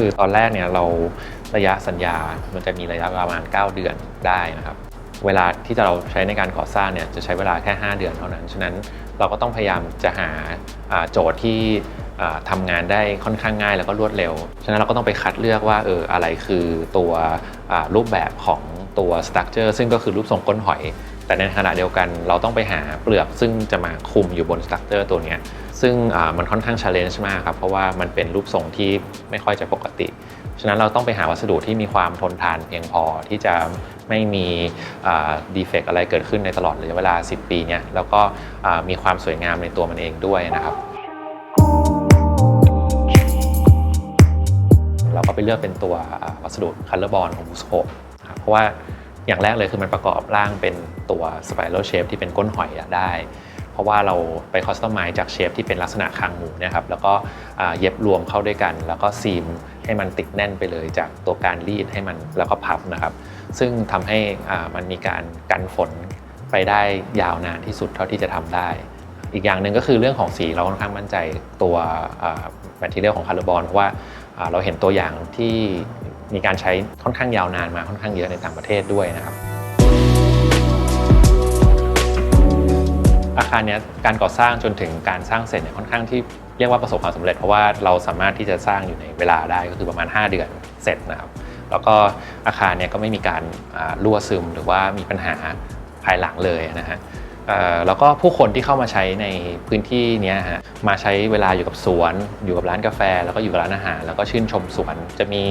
คือตอนแรกเนี่ยเราระยะสัญญา มันจะมีระยะประมาณ 9 เดือนได้นะครับ เวลาที่เราใช้ในการก่อสร้างเนี่ยจะใช้เวลาแค่ 5 เดือนเท่านั้น ฉะนั้นเราก็ต้องพยายามจะหาโจทย์ที่อ่าทำงานได้ค่อนข้างง่ายแล้วก็รวดเร็ว ฉะนั้นเราก็ต้องไปคัดเลือกว่าเอออะไรคือตัวรูปแบบของตัวสตั๊กเจอร์ซึ่งก็คือรูปทรงก้นหอย แต่ในขณะเดียวกันเราต้องไปหาเปลือกซึ่งจะมาคุมอยู่บนสตั๊กเจอร์ตัวนี้ซึ่งมันค่อนข้างช l เลนจ์มากครับ เพราะว่ามันเป็นรูปทรงที่ไม่ค่อยจะปกติ ฉะนั้นเราต้องไปหาวัสดุที่มีความทนทานเพียงพอที่จะไม่มีดีเฟกอะไรเกิดขึ้นในตลอดระยะเวลา 10 ปีเนี่ยแล้วก็มีความสวยงามในตัวมันเองด้วยนะครับเราก็ไปเลือกเป็นตัววัสดุคัลเลอร์บอลของบูสโคปเพราะว่า อย่างแรกเลยคือมันประกอบร่างเป็นตัวสไปรัลเชฟที่เป็นก้นหอยได้ เพราะว่าเราไปคอสตอมไมซ์จากเชฟที่เป็นลักษณะคางหมูนะครับแล้วก็เย็บรวมเข้าด้วยกัน แล้วก็ซีมให้มันติดแน่นไปเลยจากตัวการรีดให้มันแล้วก็พับนะครับ ซึ่งทำให้มันมีการกันฝนไปได้ยาวนานที่สุดเท่าที่จะทำได้ อีกอย่างหนึ่งก็คือเรื่องของสีเราค่อนข้างมั่นใจตัวแมทเทียลของคาร์บอนเพราะว่าเราเห็นตัวอย่างที่ มีการใช้ค่อนข้างยาวนานมาค่อนข้างเยอะในต่างประเทศด้วยนะครับ อาคารนี้การก่อสร้างจนถึงการสร้างเสร็จเนี่ยค่อนข้างที่เรียกว่าประสบความสำเร็จเพราะว่าเราสามารถที่จะสร้างอยู่ในเวลาได้ก็คือประมาณ 5 เดือนเสร็จนะครับ แล้วก็อาคารเนี่ยก็ไม่มีการรั่วซึมหรือว่ามีปัญหาภายหลังเลยนะฮะ แล้วก็ผู้คนที่เข้ามาใช้ในพื้นที่นี้ฮะมาใช้เวลาอยู่กับสวน อยู่กับร้านกาแฟ แล้วก็อยู่กับร้านอาหาร แล้วก็ชื่นชมสวน จะมี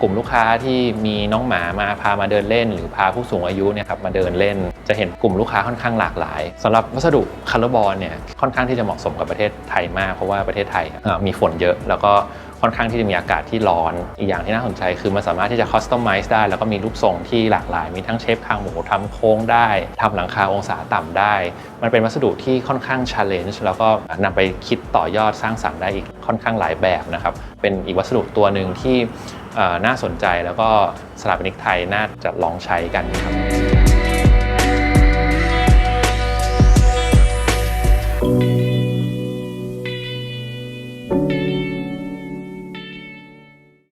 กลุ่มลูกค้าที่มีน้องหมามาพามาเดินเล่น หรือพาผู้สูงอายุเนี่ยครับมาเดินเล่น จะเห็นกลุ่มลูกค้าค่อนข้างหลากหลายสำหรับวัสดุคาร์บอนเนี่ยค่อนข้างที่จะเหมาะสมกับประเทศไทยมากเพราะว่าประเทศไทยมีฝนเยอะแล้วก็ ค่อนข้างที่จะมีอากาศที่ร้อน อีกอย่างที่น่าสนใจคือมันสามารถที่จะคอสตอมไมซ์ได้ แล้วก็มีรูปทรงที่หลากหลาย มีทั้งเชฟคางหมูทำโค้งได้ทำหลังคาองศาต่ำได้ มันเป็นวัสดุที่ค่อนข้างช l เลนจ์แล้วก็นำไปคิดต่อยอดสร้างสรรค์ได้อีกค่อนข้างหลายแบบนะครับ เป็นอีกวัสดุตัวหนึ่งที่น่าสนใจแล้วก็สถาปนิกไทยน่าจะลองใช้กันครับ